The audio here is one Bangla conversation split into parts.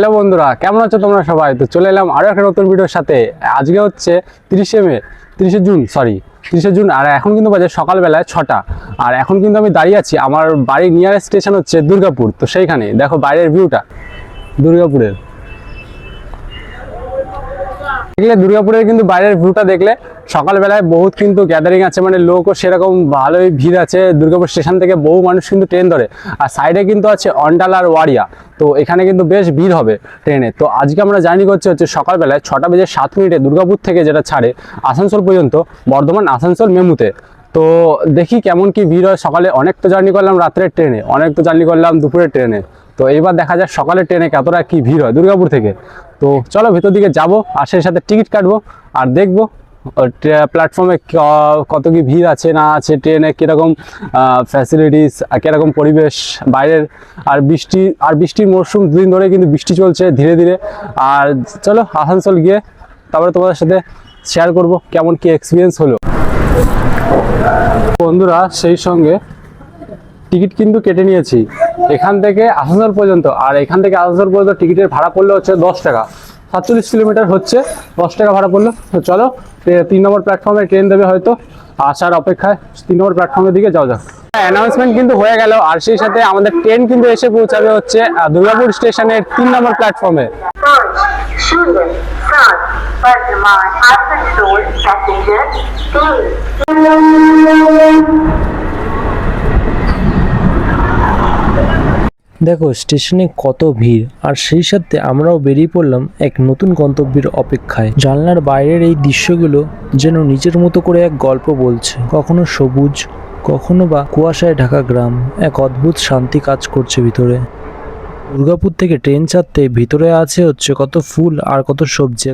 হ্যালো বন্ধুরা, কেমন আছো তোমরা সবাই? তো চলে এলাম আরও একটা নতুন ভিডিওর সাথে। আজকে হচ্ছে তিরিশে মে, তিরিশে জুন সরি তিরিশে জুন, আর এখন কিন্তু বাজে সকালবেলায় ছটা। আর এখন কিন্তু আমি দাঁড়িয়ে আছি, আমার বাড়ির নিয়ারেস্ট স্টেশন হচ্ছে দুর্গাপুর, তো সেইখানে। দেখো বাইরের ভিউটা দুর্গাপুরের। দেখলে দুর্গাপুরের কিন্তু বাইরের ভিউটা দেখলে সকালবেলায় বহুত কিন্তু গ্যাদারিং আছে মানে লোকও সেরকম ভালোই ভিড় আছে। দুর্গাপুর স্টেশন থেকে বহু মানুষ কিন্তু ট্রেন ধরে। আর সাইডে কিন্তু আছে অন্ডাল আর ওয়ারিয়া। তো এখানে কিন্তু বেশ ভিড় হবে ট্রেনে। তো আজকে আমরা জার্নি করছি হচ্ছে সকালবেলায় ছটা বেজে সাত মিনিটে দুর্গাপুর থেকে যেটা ছাড়ে আসানসোল পর্যন্ত, বর্ধমান আসানসোল মেমুতে। তো দেখি কেমন কি ভিড় হয়। সকালে অনেক তো জার্নি করলাম রাত্রের ট্রেনে, অনেক তো জার্নি করলাম দুপুরের ট্রেনে। তো এইবার দেখা যাক সকালের ট্রেনে কতটা কি ভিড় হয় দুর্গাপুর থেকে। তো চলো ভেতর দিকে যাব, আর সেই সাথে টিকিট কাটবো, আর দেখব প্ল্যাটফর্মে কত কি ভিড় আছে, না আছে, ট্রেনে কীরকম ফ্যাসিলিটিস কীরকম পরিবেশ, বাইরের, আর বৃষ্টি, আর বৃষ্টির মরশুম দুদিন ধরে কিন্তু বৃষ্টি চলছে ধীরে ধীরে। আর চলো, আসানসোল গিয়ে তারপরে তোমাদের সাথে শেয়ার করব কেমন কি এক্সপিরিয়েন্স হলো। বন্ধুরা, সেই সঙ্গে টিকিট কিন্তু কেটে নিয়েছি। এখান থেকে আসানসোল পর্যন্ত, আর এখান থেকে আসানসোল পর্যন্ত টিকিটের ভাড়া পড়ল হচ্ছে দশ টাকা। সাতচল্লিশ কিলোমিটার হচ্ছে, দশ টাকা ভাড়া পড়ল। তো চলো তিন নম্বর প্ল্যাটফর্মে ট্রেন দেবে হয়তো। আসার অপেক্ষায় তিন নম্বর প্ল্যাটফর্মের দিকে যাওয়া যাক অ্যানাউন্সমেন্ট কিন্তু হয়ে গেল আর সেই সাথে আমাদের ট্রেন কিন্তু এসে পৌঁছাবে হচ্ছে দুর্গাপুর স্টেশনের তিন নম্বর প্ল্যাটফর্মে দেখো, স্টেশনে কত ভিড়, আর সেই সাথে আমরাও বেরিয়ে পড়লাম এক নতুন গন্তব্যের অপেক্ষায়। জানলার বাইরের এই দৃশ্যগুলো যেন নিজের মতো করে এক গল্প বলছে। কখনো সবুজ, কখনো বা কুয়াশায় ঢাকা গ্রাম, এক অদ্ভুত শান্তি কাজ করছে ভিতরে। দুর্গাপুর থেকে ট্রেন ছাড়তে ভিতরে আছে হচ্ছে কত ফুল আর কত সবজি।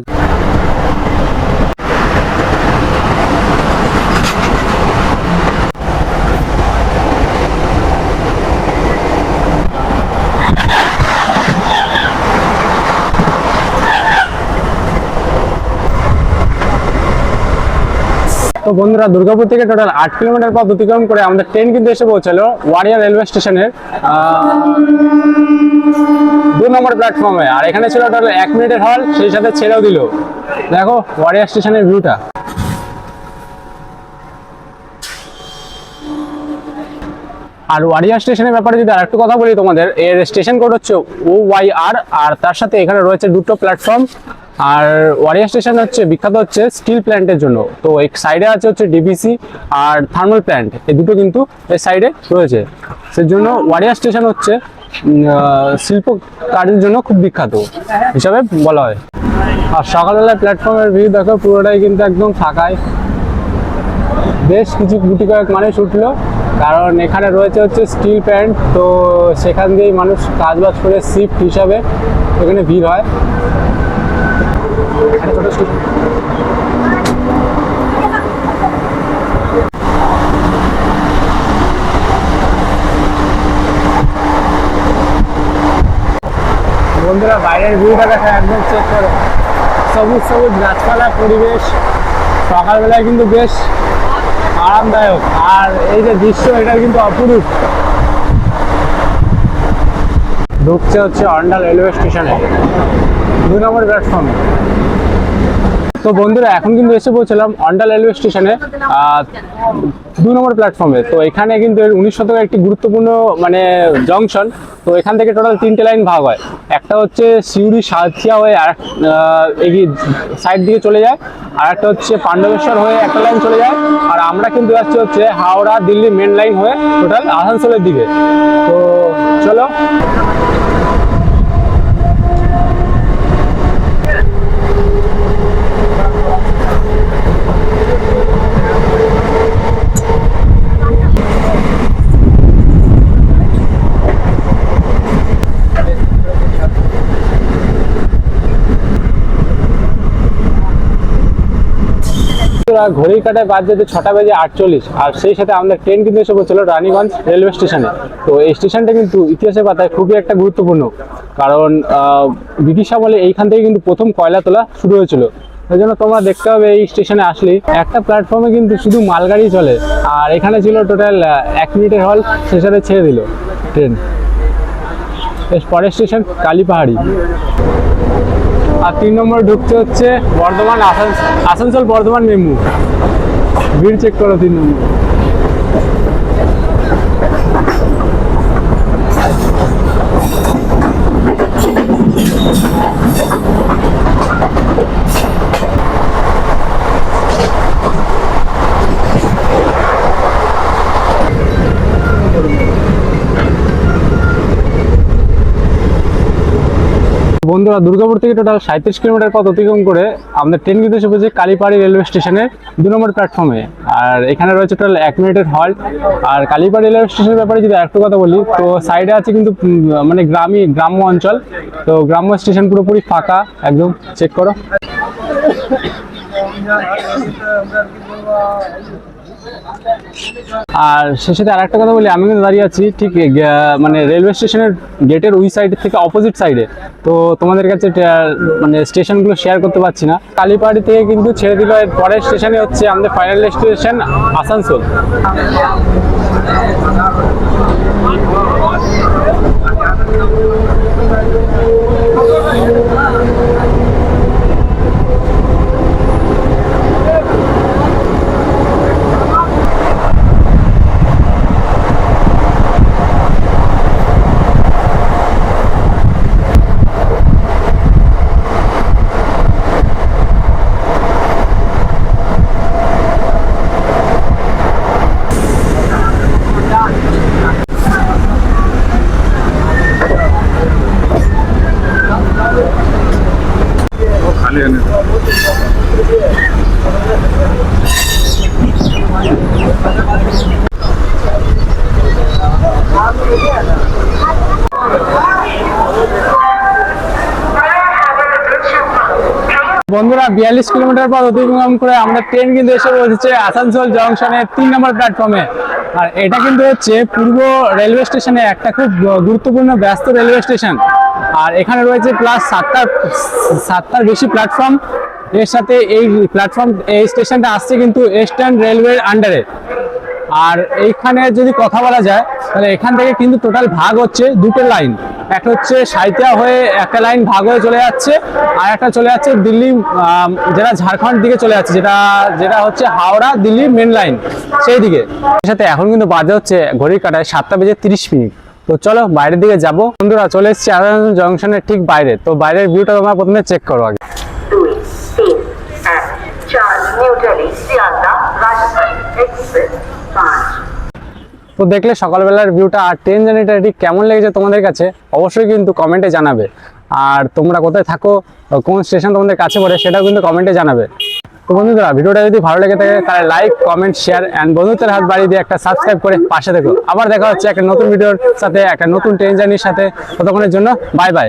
তো বন্ধুরা, দুর্গাপুর থেকে টোটাল আট কিলোমিটার পথ অতিক্রম করে আমাদের ট্রেন কিন্তু এসে পৌঁছালো ওয়ারিয়া রেলওয়ে স্টেশনের দু নম্বর প্ল্যাটফর্মে আর এখানে ছিল টোটাল এক মিনিটের হল সেই সাথে ছেড়েও দিল। দেখো, ওয়ারিয়া স্টেশনের ভিউটা আর ওয়ারিয়া স্টেশনের ব্যাপারে যদি আরেকটু কথা বলি তোমাদের, এর স্টেশন কোড হচ্ছে ও ওয়াই আর আর তার সাথে এখানে রয়েছে দুটো প্ল্যাটফর্ম আর ওয়ারিয়া স্টেশন হচ্ছে, বিখ্যাত হচ্ছে স্টিল প্ল্যান্টের জন্য। তো এই সাইডে আছে হচ্ছে ডিবিসি আর থার্মাল প্ল্যান্ট। এই দুটো কিন্তু এই সাইডে রয়েছে। সেই জন্য ওয়ারিয়া স্টেশন হচ্ছে শিল্প কাজের জন্য খুব বিখ্যাত হিসাবে বলা হয়। আর সকালবেলায় প্ল্যাটফর্মের ভিউ দেখো, পুরোটাই কিন্তু একদম ফাঁকায় বেশ কিছু গুটি কয়েক মানুষ উঠল, কারণ এখানে রয়েছে হচ্ছে স্টিল প্যান্ট তো সেখান দিয়েই মানুষ কাজবাজ করে শিফট হিসাবে এখানে ভিড় হয়। বন্ধুরা, বাইরের ভিউটা দেখা একদম চেক করো। সবুজ সবুজ গাছপালা, পরিবেশ। সকালবেলায় কিন্তু বেশ আরামদায়ক। আর এই যে দৃশ্য, এটা কিন্তু অপরূপ। ঢুকছে হচ্ছে অন্ডাল রেলওয়ে স্টেশনে। দুই নম্বর প্ল্যাটফর্মে। তো বন্ধুরা, এখন কিন্তু এসে পৌঁছলাম অন্ডাল রেলওয়ে স্টেশনে দু নম্বর প্ল্যাটফর্মে। তো এখানে কিন্তু উনিশ শতকের একটি গুরুত্বপূর্ণ মানে জংশন। তো এখান থেকে টোটাল তিনটে লাইন ভাগ হয়। একটা হচ্ছে সিউড়ি সাথিয়া হয়ে আর এগিয়ে সাইড দিকে চলে যায়, আর একটা হচ্ছে পাণ্ডবেশ্বর হয়ে একটা লাইন চলে যায়। আর আমরা কিন্তু যাচ্ছি হচ্ছে হাওড়া দিল্লি মেন লাইন হয়ে টোটাল আসানসোলের দিকে। তো চলো। ঘড়ির কাটায় বাদ যেতে ছটা বেজে আটচল্লিশ। আর সেই সাথে আমাদের ট্রেন কিন্তু এসে পড়ছিল রানীগঞ্জ রেলওয়ে স্টেশনে তো এই স্টেশনটা কিন্তু ইতিহাসের পাতায় খুবই একটা গুরুত্বপূর্ণ। কারণ ব্রিটিশ আমলে এইখান থেকে কিন্তু প্রথম কয়লা তোলা শুরু হয়েছিল। সেই জন্য তোমরা দেখতে হবে এই স্টেশনে আসলেই একটা প্ল্যাটফর্মে কিন্তু শুধু মালগাড়ি চলে। আর এখানে ছিল টোটাল এক মিনিটের হল সেই সাথে ছেড়ে দিল ট্রেন পরের স্টেশন কালীপাহাড়ি আর তিন নম্বরে ঢুকতে হচ্ছে বর্ধমান আসানসোল বর্ধমান মেমু। ভিড় চেক করো তিন নম্বর। বন্ধুরা, দুর্গাপুর থেকে টোটাল সাঁত্রিশ কিলোমিটার পথ অতিক্রম করে আমাদের ট্রেন কিন্তু এসে পড়েছে কালীপাড়ি রেলওয়ে স্টেশনের দু নম্বর প্ল্যাটফর্মে আর এখানে রয়েছে টোটাল এক মিনিটের হল্ট আর কালীপাড়ি রেলওয়ে স্টেশনের ব্যাপারে যদি একটু কথা বলি, তো সাইডে আছে কিন্তু মানে গ্রামীণ গ্রাম্য অঞ্চল। তো গ্রাম্য স্টেশন পুরোপুরি ফাঁকা, একদম চেক করো। আর সে সাথে আর একটা কথা বলি আমি কিন্তু দাঁড়িয়ে আছি ঠিক মানে রেলওয়ে স্টেশনের গেটের ওই সাইড থেকে অপোজিট সাইডে তো তোমাদের কাছে মানে স্টেশনগুলো শেয়ার করতে পারছি না। কালীপাড়ি থেকে কিন্তু ছেড়ে দিল, এর পরের স্টেশনে হচ্ছে আমাদের ফাইনাল স্টেশন আসানসোল। বন্ধুরা, বিয়াল্লিশ কিলোমিটার পর অতিক্রম করে আমরা ট্রেন কিন্তু এসে পৌঁছেছে আসানসোল জংশনের তিন নম্বর প্ল্যাটফর্মে আর এটা কিন্তু হচ্ছে পূর্ব রেলওয়ে স্টেশনে একটা খুব গুরুত্বপূর্ণ ব্যস্ত রেলওয়ে স্টেশন আর এখানে রয়েছে প্লাস সাতটা, সাতটার বেশি প্ল্যাটফর্ম এর সাথে এই প্ল্যাটফর্ম এই স্টেশনটা আসছে কিন্তু ইস্টার্ন রেলওয়ের আন্ডারে আর এইখানে যদি কথা বলা যায়, তাহলে এখান থেকে কিন্তু টোটাল ভাগ হচ্ছে দুটো লাইন একটা হচ্ছে সাইতিয়া হয়ে একটা লাইন ভাগ হয়ে চলে যাচ্ছে, আর একটা চলে যাচ্ছে দিল্লি যেটা ঝাড়খণ্ড দিকে চলে যাচ্ছে, যেটা যেটা হচ্ছে হাওড়া দিল্লি মেন লাইন সেই দিকে। সাথে এখন কিন্তু বাজে হচ্ছে ঘড়ির কাটায় সাতটা বেজে তিরিশ মিনিট। তো চলো বাইরের দিকে যাব। বন্ধুরা, চলে এসেছি আসানসোল জংশনের ঠিক বাইরে। তো বাইরের ভিউটা তোমরা প্রথমে চেক করো আগে দুই তিন এক চার নিউ দিল্লি শিয়ালদা রাজধানী এক্সপ্রেস পাঁচ তো দেখলে সকালবেলার ভিউটা আর ট্রেন জার্নিটা কেমন লেগেছে তোমাদের কাছে, অবশ্যই কিন্তু কমেন্টে জানাবে। আর তোমরা কোথায় থাকো কোন স্টেশন তোমাদের কাছে পড়ে সেটাও কিন্তু কমেন্টে জানাবে। তো বন্ধুরা, ভিডিওটা যদি ভালো লেগে থাকে, তাহলে লাইক কমেন্ট শেয়ার অ্যান্ড বন্ধুত্বের হাত বাড়িয়ে দিয়ে একটা সাবস্ক্রাইব করে পাশে দেখো আবার দেখা হচ্ছে একটা নতুন ভিডিওর সাথে, একটা নতুন ট্রেন জার্নির সাথে। ততক্ষণের জন্য বাই বাই